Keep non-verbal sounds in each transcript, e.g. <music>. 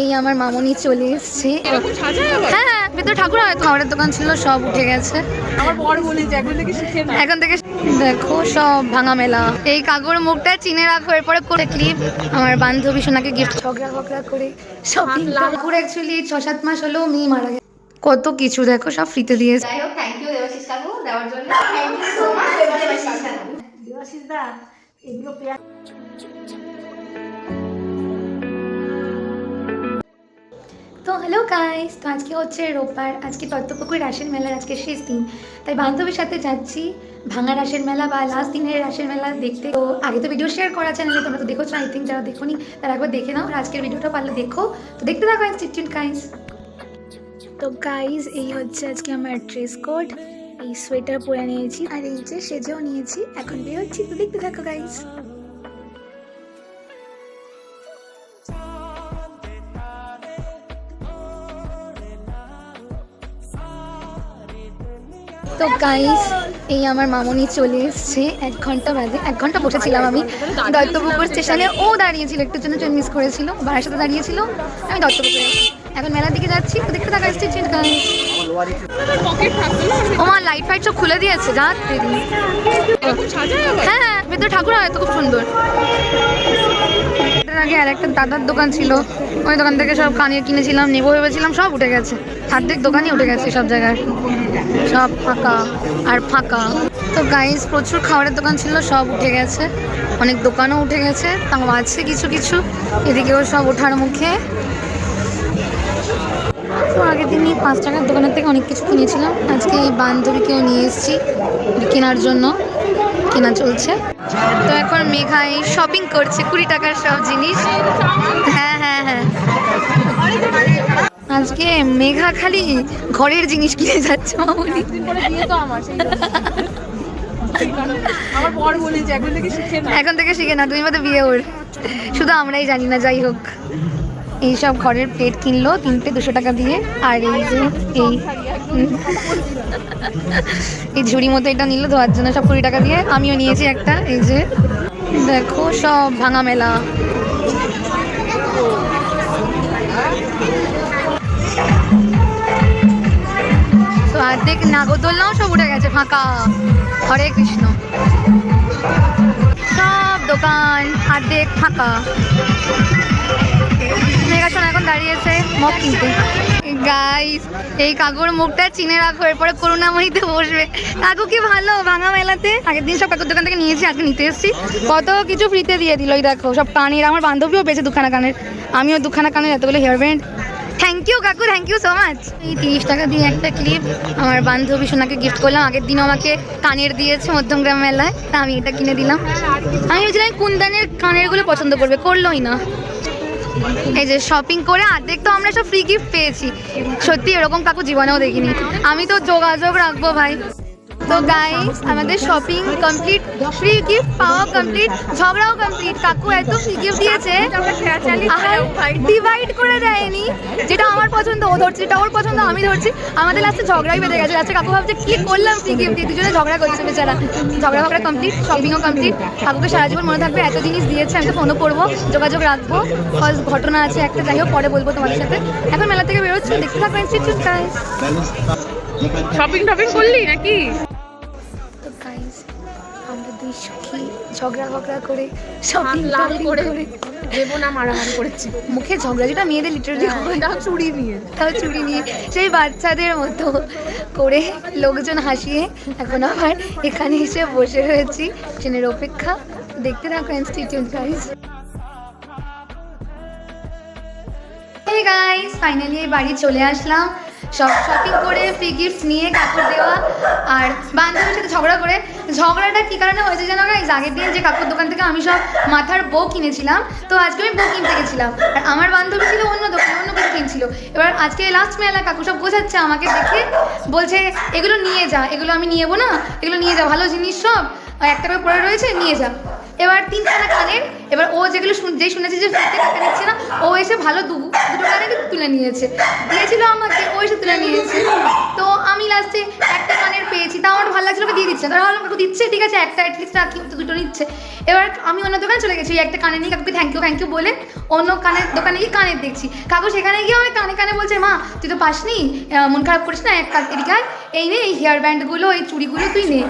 এই আমার মামনি চলে এসছে। হ্যাঁ হ্যাঁ ভেতরে ঠাকুর হয় খাবারের দোকান ছিল সব উঠে গেছে। আমার বর বলেছে এখন থেকে দেখো সব ভাঙা মেলা। এই কাকুর মুখটা চিনে রাখো এরপরে করে ক্লিপ আমার বান্ধবী সোনাকে গিফট ঝগড়া ঝগড়া করে সব কাকুর অ্যাকচুয়ালি ছ সাত মাস হলেও মেয়ে মারা গেছে। কত কিছু দেখো সব ফ্রিতে দিয়েছে যাই হোক থ্যাংক ইউ দেবাশিস কাকু দেওয়ার জন্য। Thank you so much Debashis কাকু। দেবাশিস দা এগুলো তো হ্যালো গাইস তো আজকে হচ্ছে রোববার, আজকে তত্ত্বপুকুর রাসের মেলার আজকে শেষ দিন। তাই বান্ধবীর সাথে যাচ্ছি, ভাঙা রাসের মেলা বা লাস্ট দিনের রাসের মেলা দেখতে। তো আগে তো ভিডিও শেয়ার করা চ্যানেলে তোমরা তো দেখোছো আই থিঙ্ক যারা দেখোনি, তারা একবার দেখে নাও, আর আজকের ভিডিওটা পারলে দেখো। তো দেখতে থাকো ইনস্টিটিউট গাইস তো গাইজ এই হচ্ছে আজকে আমার ড্রেস কোড এই সোয়েটার পরে নিয়েছি, আর এই যে সেজেও নিয়েছি। এখন বেরোচ্ছি, তো দেখতে থাকো গাইজ তো গাইস এই আমার মামনি চলে এসছে। এক ঘণ্টা বাদে, এক ঘণ্টা বসেছিলাম আমি দত্তপুকুর স্টেশনে। ও দাঁড়িয়েছিল একটুর জন্য ট্রেন মিস করেছিল। বাড়ির সাথে দাঁড়িয়েছিল, আমি দত্তপুকুরে এখন মেলার দিকে যাচ্ছি, তো দেখতে থাকা স্টেশন গাইস লাইট ফাইট সব খুলে দিয়েছে, যা হ্যাঁ ভেতরে ঠাকুর হয় তো খুব সুন্দর। আগে আর একটা দাদার দোকান ছিল। ওই দোকান থেকে সব কানিয়ে কিনেছিলাম, নেব ভেবেছিলাম, সব উঠে গেছে। হাতের দোকানই উঠে গেছে সব জায়গায়। সব ফাঁকা, আর ফাঁকা। তো গাইস প্রচুর খাবারের দোকান ছিল, সব উঠে গেছে। অনেক দোকানও উঠে গেছে, তাও আছে কিছু কিছু। এদিকেও সব ওঠার মুখে। তো আগের দিনই পাঁচ টাকার দোকানের থেকে অনেক কিছু কিনেছিলাম। আজকে এই বান্ধবীকেও নিয়ে এসেছি, কেনার জন্য। কেনা চলছে। তো এখন মেঘাই শপিং করছে, কুড়ি টাকার সব জিনিস। হ্যাঁ হ্যাঁ হ্যাঁ। আজকে মেঘা খালি ঘরের জিনিস কিনে যাচ্ছে, মামুনি। এখন থেকে শিখে না, তুমি মতো বিয়ে ওর। শুধু আমরাই জানি না, যাই হোক। এইসব ঘরের প্লেট কিনলো, তিনটে দুশো টাকা দিয়ে। আর এই যে, এই <laughs> এই ঝুড়ি মতো এটা নিল, ধোয়ার জন্য সব কুড়ি টাকা দিয়ে। আমিও নিয়েছি একটা, এই যে। দেখো, সব ভাঙা মেলা। তো অর্ধেক নাগরদোলনাও সব উঠে গেছে, ফাঁকা। হরে কৃষ্ণ। সব দোকান অর্ধেক ফাঁকা। মেঘাসন এখন দাঁড়িয়েছে মগ কিনতে গাইস এই কাকুর মুখটা চিনে রাখো, এরপরে করুণাময়ীতে বসবে। কাকু কি ভালো? ভাঙা মেলাতে? আগের দিন সব কাকুর দোকান থেকে নিয়েছি, আজকে নিতে এসেছি। কত কিছু ফ্রিতে দিয়ে দিল ওই দেখো, সব কানের, আমার বান্ধবীও পেয়েছে দুখানা কানের। আমিও দুখানা কানের এতগুলো হেয়ার ব্যান্ড থ্যাংক ইউ কাকু থ্যাংক ইউ সো মাচ এই তিরিশ টাকা দিয়ে একটা ক্লিপ আমার বান্ধবী সোনাকে গিফট করলাম। আগের দিনও আমাকে কানের দিয়েছে মধ্যমগ্রাম মেলায়, তা আমি এটা কিনে দিলাম। আমি ভেবেছিলাম কুন্দানের কানেরগুলো পছন্দ করবে, করলোই না। এই যে শপিং করে আর্ধেক তো আমরা সব ফ্রি গিফট পেয়েছি। সত্যি এরকম কাকু জীবনেও দেখিনি। আমি তো যোগাযোগ রাখব ভাই। তো গাইস আমাদের শপিং কমপ্লিট ফ্রি গিফট পাওয়া কমপ্লিট ঝগড়াও কমপ্লিট কাকু এত ফ্রি গিফট দিয়েছে। ডিভাইড করে দেয়নি, যেটা আমার পছন্দ, ও ধরছে, যেটা ওর পছন্দ, আমি ধরছি। আমাদের লাস্টে ঝগড়াই বেঁধে গেছে। লাস্টে কাকু ভাবছে, কি করলাম ফ্রি গিফট দিয়ে? দুজনে ঝগড়া করছে বেচারা। ঝগড়া ফগড়া কমপ্লিট শপিংও কমপ্লিট কাকুকে সারা জীবন মনে থাকবে, এত জিনিস দিয়েছে, আমি তো ফোনও করব, যোগাযোগ রাখব। ঘটনা আছে একটা, যাই হোক, পরে বলব তোমাদের সাথে। এখন মেলা থেকে বেরোচ্ছি, দেখতে থাকো ইনস্টিটিউট শপিং টপিং করলি নাকি? গাইস আমরা দুই সখী ঝগড়া ফগড়া করে লাল করে করে। দেবো না মারামারি করেছি। মুখে ঝগড়া যেটা মেয়েদের লিটারালি তাও চুড়ি নিয়ে। তাও চুড়ি নিয়ে। সেই বাচ্চাদের মতো করে লোকজন হাসিয়ে এখন আবার এখানে এসে বসে রয়েছি। ট্রেনের অপেক্ষা। দেখতে থাকো ইনস্টিটিউট গাইস গাইস ফাইনালি এই বাড়ি চলে আসলাম। সব শপিং করে ফ্রি গিফট নিয়ে কাকুর দেওয়া আর বান্ধবীর সাথে ঝগড়া করে। ঝগড়াটা কি কারণে হয়েছে জানো গাইস আগের দিন যে কাকুর দোকান থেকে আমি সব মাথার বউ কিনেছিলাম, তো আজকে আমি বউ কিনতে গেছিলাম। আর আমার বান্ধবী ছিল অন্য দোকানে, অন্য কিছু কিনছিল। এবার আজকে লাস্ট মেলা কাকু সব বোঝাচ্ছে আমাকে দেখে, বলছে, এগুলো নিয়ে যা, এগুলো আমি নিয়ে যাব না? এগুলো নিয়ে যা, ভালো জিনিস সব? একটা করে পড়ে রয়েছে, নিয়ে যা। এবার তিন তিনখানা কানের, এবার ও যেগুলো যেই শুনেছে যে ফ্রিতে টাকা নিচ্ছে না, ও এসে ভালো দু দুটো দুটো কানে তুলে নিয়েছে। দিয়েছিল আমাকে ওই এসে তুলে নিয়েছে। তো আমি লাস্টে একটা কানের পেয়েছি, তাও আমার ভালো লাগছিল, ওকে দিয়ে দিচ্ছে তারা কাকু দিচ্ছে, ঠিক আছে, একটা অ্যাটলিস্ট রাখি ও তো দুটো নিচ্ছে। এবার আমি অন্য দোকানে চলে গেছি একটা কানে নিয়ে কাকুকে থ্যাংক ইউ থ্যাংক ইউ বলে অন্য কানের দোকানে গিয়ে কানের দেখছি। কাকু সেখানে গিয়ে আমি কানে কানে বলছে, মা, তুই তো পাসনি মন খারাপ করিস না, এক এদিকে এই নে, এই হেয়ার ব্যান্ডগুলো এই চুড়িগুলো তুই নে।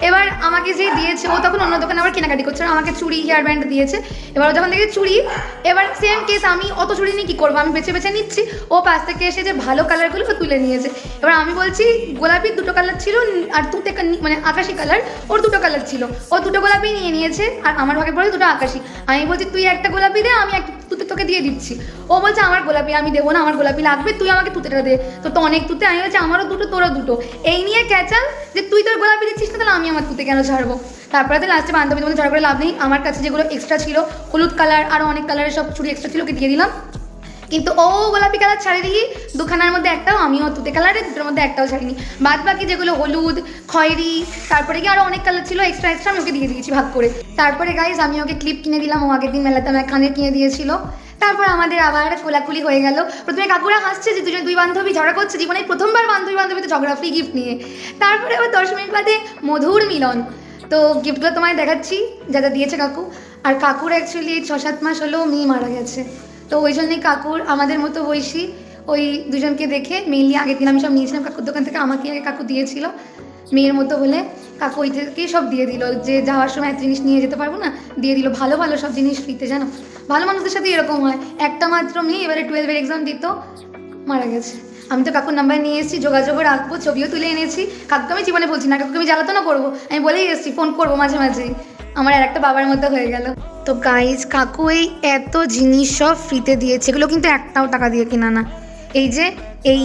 এবার আমাকে যে দিয়েছে, ও তখন অন্য দোকানে আবার কেনাকাটি করছে। আমাকে চুড়ি হেয়ার ব্যান্ড দিয়েছে। এবার ও যখন দেখে চুড়ি, এবার সেম কেস আমি, অত চুড়ি নিয়ে কী করব? আমি বেছে বেছে নিচ্ছি। ও পাশ থেকে এসে যে ভালো কালারগুলো তুলে নিয়েছে। এবার আমি বলছি গোলাপির দুটো কালার ছিল, আর কা- মানে আকাশি কালার ওর দুটো কালার ছিল। ও দুটো গোলাপি নিয়ে নিয়েছে, আর আমার ভাগে পড়ে দুটো আকাশি। আমি বলছি, তুই একটা গোলাপি দে, আমি একটা তুতে তোকে দিয়ে দিচ্ছি। ও বলছে, আমার গোলাপি আমি দেবো না, আমার গোলাপি লাগবে, তুই আমাকে তুতেটা দে। তো তো অনেক তুতে, আমি বলছি, আমারও দুটো, তোরও দুটো। এই নিয়ে ক্যাচাল যে তুই তোর গোলাপি দিচ্ছিস না, তাহলে আমি আমার তুতে কেন ছাড়বো তারপরে তো লাস্টে বান্ধবীদের মধ্যে ঝড় করে লাভ নেই, আমার কাছে যেগুলো এক্সট্রা ছিল, হলুদ কালার আরও অনেক কালারের সব ছুরি এক্সট্রা ছিল, ওকে দিয়ে দিলাম। কিন্তু ও গোলাপি কালার ছাড়ি দিই দুখানার মধ্যে একটাও, আমিও তুতে কালারের দুটোর মধ্যে একটাও ছাড়িনি বাদ বাকি যেগুলো হলুদ, খয়েরি, তারপরে কি আরও অনেক কালার ছিল এক্সট্রা এক্সট্রা আমি ওকে দিয়ে দিয়েছি ভাগ করে। তারপরে গাইজ আমি ওকে ক্লিপ কিনে দিলাম, ও আগের দিন মেলাতে আমার কানের কিনে দিয়েছিল। তারপর আমাদের আবার কোলাকুলি হয়ে গেল। প্রথমে কাকুরা হাসছে যে দুজন দুই বান্ধবী ঝগড়া করছে, জীবনে প্রথমবার বান্ধবী বান্ধবীতে ঝগড়া ফ্রি গিফট নিয়ে। তারপরে আবার দশ মিনিট বাদে মধুর মিলন। তো গিফটগুলো তোমায় দেখাচ্ছি, যা যা দিয়েছে কাকু। আর কাকুর অ্যাকচুয়ালি ছ সাত মাস হলেও মেয়ে মারা গেছে। তো ওই জন্যই কাকুর, আমাদের মতো বয়সী ওই দুজনকে দেখে মেনলি আগের দিন আমি সব নিয়েছিলাম, কাকুর দোকান থেকে আমাকে আগে কাকু দিয়েছিল, মেয়ের মতো বলে কাকু ওই থেকেই সব দিয়ে দিল, যে যাওয়ার সময় এত জিনিস নিয়ে যেতে পারব না, দিয়ে দিল, ভালো ভালো সব জিনিস ফ্রিতে, জানো? ভালো মানুষদের সাথে এরকম হয়, একটা মাত্র মেয়ে এবারে টুয়েলভের এক্সাম দিত, মারা গেছে। আমি তো কাকুর নাম্বার নিয়ে এসেছি, যোগাযোগও রাখব, ছবিও তুলে এনেছি, কাকুকে আমি জীবনে বলছি না, কাকুকে আমি জ্বালাতনও করব, আমি বলেই এসেছি ফোন করব মাঝে মাঝেই। আমার আর একটা বাবার মতো হয়ে গেল। তো গাইজ কাকু এই এত জিনিস সব ফ্রিতে দিয়েছে। এগুলো কিন্তু একটাও টাকা দিয়ে কেনা না। এই যে, এই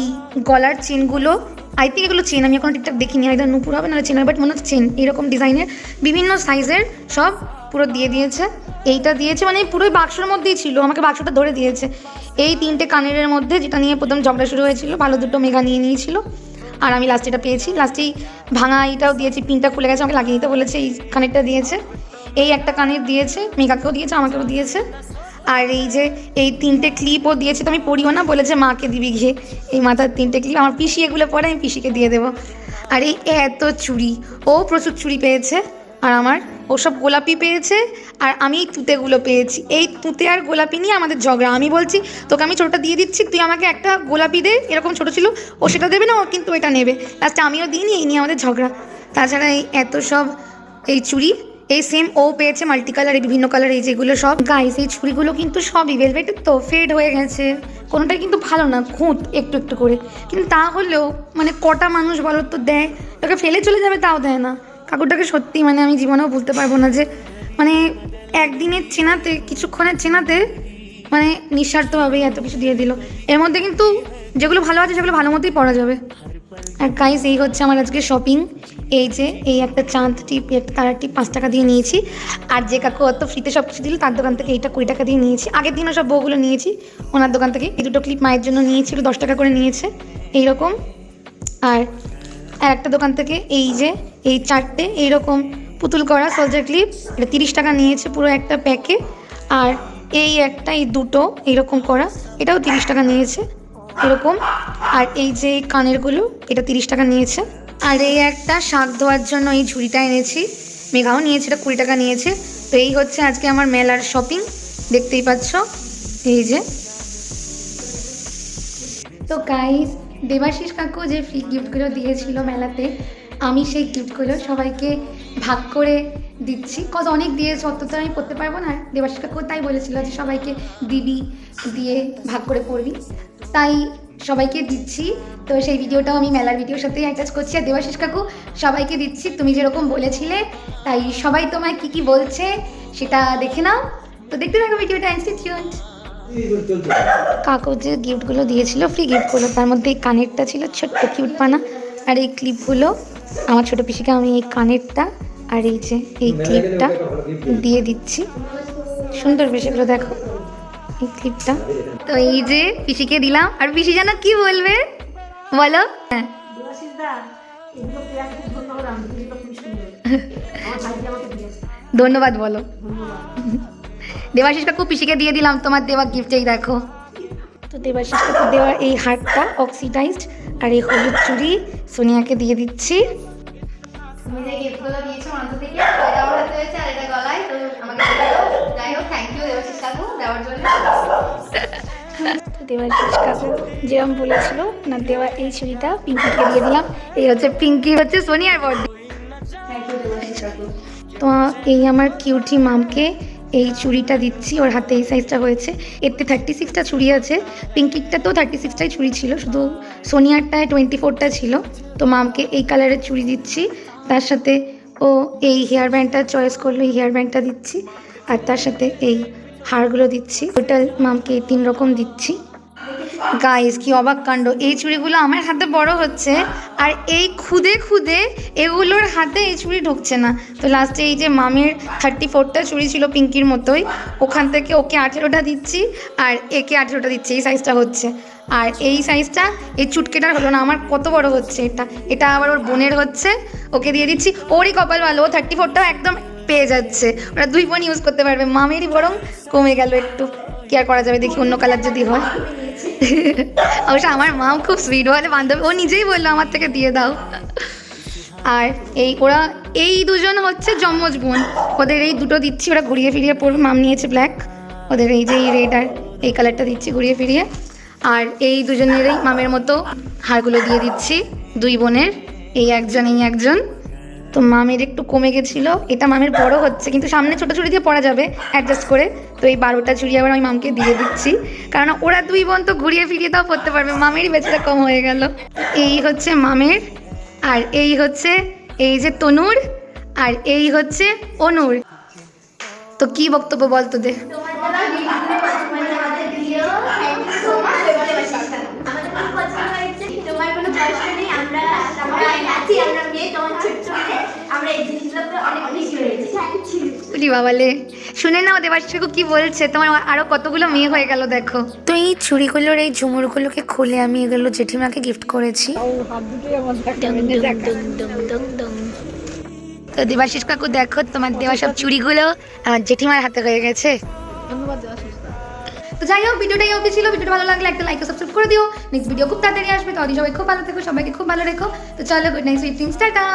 গলার চেনগুলো আই থিঙ্ক এগুলো চেন, আমি এখন ঠিকঠাক দেখিনি। আইদার নুপুর হবে না চেন বাট মনে হচ্ছে চেন, এরকম ডিজাইনের বিভিন্ন সাইজের সব পুরো দিয়ে দিয়েছে। এইটা দিয়েছে মানে পুরোই বাক্সর মধ্যেই ছিল। আমাকে বাক্সটা ধরে দিয়েছে। এই তিনটে কানের মধ্যে, যেটা নিয়ে প্রথম ঝগড়া শুরু হয়েছিল, ভালো দুটো মেঘা নিয়ে নিয়েছিল। আর আমি লাস্টে এটা পেয়েছি। লাস্টেই ভাঙা এইটাও দিয়েছি, পিনটা খুলে গেছে, আমাকে লাগিয়ে দিতে বলেছে, এই কানেরটা দিয়েছে। এই একটা কানের দিয়েছে, মেঘাকেও দিয়েছে, আমাকেও দিয়েছে। আর এই যে, এই তিনটে ক্লিপও দিয়েছে, তো আমি পড়িও না, বলেছে মাকে দিবি ঘে। এই মাথার তিনটে ক্লিপ আমার পিসি এগুলো পরে আমি পিসিকে দিয়ে দেবো। আর এই এত চুড়ি, ও প্রচুর চুড়ি পেয়েছে, আর আমার ওসব গোলাপি পেয়েছে আর আমি এই তুতেগুলো পেয়েছি। এই তুতে আর গোলাপি নিয়ে আমাদের ঝগড়া। আমি বলছি, তোকে আমি ছোটোটা দিয়ে দিচ্ছি, তুই আমাকে একটা গোলাপি দে, এরকম ছোটো ছিল, ও সেটা দেবে না, ও কিন্তু এটা নেবে। লাস্টে আমিও দিইনি, এই নিয়ে আমাদের ঝগড়া। তাছাড়া এই এত সব এই চুড়ি, এই সেম ও পেয়েছে মাল্টি কালার বিভিন্ন কালার এই যেগুলো সব। গাইস এই চুড়িগুলো কিন্তু সবই ভেলভেটের তো ফেড হয়ে গেছে। কোনোটাই কিন্তু ভালো না, খুঁত একটু একটু করে। কিন্তু তা হলেও মানে কটা মানুষ বলো তো দেয় তোকে ফেলে চলে যাবে, তাও দেয় না। কাকুরটাকে সত্যি মানে আমি জীবনেও বলতে পারব না যে মানে একদিনের চেনাতে, কিছুক্ষণের চেনাতে মানে নিঃস্বার্থভাবেই এত কিছু দিয়ে দিল। এর মধ্যে কিন্তু যেগুলো ভালো আছে, সেগুলো ভালো মতোই পড়া যাবে। আর গাইস এই হচ্ছে আমার আজকে শপিং এই যে, এই একটা চাঁদ টিপ একটা তারার টিপ পাঁচ টাকা দিয়ে নিয়েছি। আর যে কাকু অত ফ্রিতে সব কিছু দিল, তার দোকান থেকে এইটা কুড়ি টাকা দিয়ে নিয়েছি। আগের দিনও সব বউগুলো নিয়েছি, ওনার দোকান থেকে এই দুটো ক্লিপ মায়ের জন্য নিয়েছিল, দশ টাকা করে নিয়েছে, এইরকম। আর আর একটা দোকান থেকে এই যে, এই চারটে এইরকম পুতুল করা সোলজার ক্লিপ। এটা তিরিশ টাকা নিয়েছে পুরো একটা প্যাকে। আর এই একটা, এই দুটো এইরকম করা, এটাও তিরিশ টাকা নিয়েছে এরকম। আর এই যে কানেরগুলো, এটা তিরিশ টাকা নিয়েছে। আর এই একটা শাক ধোয়ার জন্য এই ঝুড়িটা এনেছি, মেঘাও নিয়েছে, এটা কুড়ি টাকা নিয়েছে। তো এই হচ্ছে আজকে আমার মেলার শপিং, দেখতেই পাচ্ছ। এই যে। তো গাইস দেবাশিস কাকু যে ফ্রি গিফটগুলো দিয়েছিল মেলাতে, আমি সেই গিফটগুলো সবাইকে ভাগ করে দিচ্ছি। কত অনেক দিয়েছে, অত তো আমি পড়তে পারব না। দেবাশিস কাকু তাই বলেছিল যে সবাইকে দিবি, দিয়ে ভাগ করে পড়বি তাই সবাইকে দিচ্ছি। তো সেই ভিডিওটাও আমি মেলার ভিডিওর সাথে অ্যাটাচ করছি। আর দেবাশিস কাকু, সবাইকে দিচ্ছি। তুমি যেরকম বলেছিলে, তাই সবাই তোমায় কি কি বলছে, সেটা দেখে নাও। তো দেখতে থাকো ভিডিওটা ইনস্টিটিউট কাকু যে গিফটগুলো দিয়েছিল ফ্রি গিফটগুলো তার মধ্যে এই কানেরটা ছিল ছোট্ট কিউট পানা। আর এই ক্লিপগুলো আমার ছোটো পিসিকে আমি এই কানেরটা আর এই যে এই ক্লিপটা দিয়ে দিচ্ছি। সুন্দর বেশ এগুলো দেখো। এই ক্লিপটা তো এই যে পিসিকে দিলাম। আর পিসি যেন কি বলবে? বলো। হ্যাঁ। ধন্যবাদ। বলো। দেবাশিস কাকু পিসিকে দিয়ে দিলাম তোমার দেওয়া গিফট এই দেখো। তো দেবাশিস কাকুর দেওয়া এই হারটা অক্সিডাইজড আর এই হলুদ চুড়ি সোনিয়াকে দিয়ে দিচ্ছি। তুমি যে গিফটগুলো দিয়েছ অন্ত থেকে এটা আমার হাতে হয়েছে আর এটা গলায় তো আমাকে যাই হোক থ্যাংক ইউ দেবাশিস কাকু দেওয়ার জন্য। দেবাশিস কাকু যেরকম বলেছিল না দেওয়া এই চুড়িটা পিঙ্কিকে দিয়ে দিলাম। এই হচ্ছে পিঙ্কি হচ্ছে সোনিয়ার কাকু তো এই আমার কিউটি মামকে এই চুড়িটা দিচ্ছি, ওর হাতে এই সাইজটা হয়েছে। এতে থার্টি সিক্সটা চুড়ি আছে। পিঙ্কিকটা তো থার্টি সিক্সটাই চুড়ি ছিল, শুধু সোনিয়ারটায় টোয়েন্টি ফোরটা ছিল। তো মামকে এই কালারের চুড়ি দিচ্ছি। তার সাথে ও এই হেয়ার ব্যান্ডটা চয়েস করল, এই হেয়ার ব্যান্ডটা দিচ্ছি। আর তার সাথে এই হারগুলো দিচ্ছি। টোটাল মামকে তিন রকম দিচ্ছি। গাইস কি অবাক কাণ্ড। এই চুড়িগুলো আমার হাতে বড় হচ্ছে। আর এই খুদে খুদে এগুলোর হাতে এই চুড়ি ঢুকছে না। তো লাস্টে এই যে মামের থার্টি ফোরটা চুড়ি ছিল পিঙ্কির মতোই, ওখান থেকে ওকে আঠেরোটা দিচ্ছি আর একে আঠেরোটা দিচ্ছি, এই সাইজটা হচ্ছে। আর এই সাইজটা এই চুটকেটার হলো না, আমার কত বড় হচ্ছে এটা। এটা আবার ওর বোনের হচ্ছে, ওকে দিয়ে দিচ্ছি। ওরই কপাল ভালো, ও থার্টি ফোরটাও একদম পেয়ে যাচ্ছে। ওরা দুই বোন ইউজ করতে পারবে, মামেরই বরং কমে গেল একটু। কি আর করা যাবে, দেখি অন্য কালার যদি হয়। অবশ্য আমার মাও খুব সুইট বলে বান্ধবী, ও নিজেই বলল আমার থেকে দিয়ে দাও। আর এই ওরা, এই দুজন হচ্ছে যমজ বোন। ওদের এই দুটো দিচ্ছি, ওরা ঘুরিয়ে ফিরিয়ে পড়বে মাম নিয়েছে ব্ল্যাক ওদের এই যে এই রেড আর এই কালারটা দিচ্ছি ঘুরিয়ে ফিরিয়ে। আর এই দুজনেরই মামের মতো হারগুলো দিয়ে দিচ্ছি, দুই বোনের, এই একজন এই একজন। তো মামের একটু কমে গেছিল। এটা মামের বড় হচ্ছে, কিন্তু সামনে ছোটো চুড়ি দিয়ে পরা যাবে অ্যাডজাস্ট করে। তো এই বারোটা চুড়ি আবার আমি মামকে দিয়ে দিচ্ছি। কারণ ওরা দুই বোন তো ঘুরিয়ে ফিরিয়ে তাও পরতে পারবে, মামেরই বেচারা কম হয়ে গেল। এই হচ্ছে মামের, আর এই হচ্ছে এই যে তনুর, আর এই হচ্ছে অনুর। তো কি বক্তব্য বল তোদের? আমরা বাবালে শুনে নাও কি বলছে তোমার আরও কতগুলো মেয়ে হয়ে গেল দেখো। তো এই চুড়িগুলোর এই ঝুমুরগুলোকে খুলে আমি এগুলো জেঠিমাকে গিফট করেছি। তো দেবাশিস কাকু দেখো তোমার দেওয়া সব চুড়িগুলো আমার জেঠিমার হাতে হয়ে গেছে। তো যাই হোক ভিডিওটা এই অবধি ছিল। ভিডিওটা ভালো লাগলে একটা লাইক সাবস্ক্রাইব করে দিও। নেক্সট ভিডিও খুব তাড়াতাড়ি আসবে। তো সবাই খুব ভালো থেকো সবাইকে খুব ভালো রেখো। তো চলো গুড নাইট সুইট টাটা।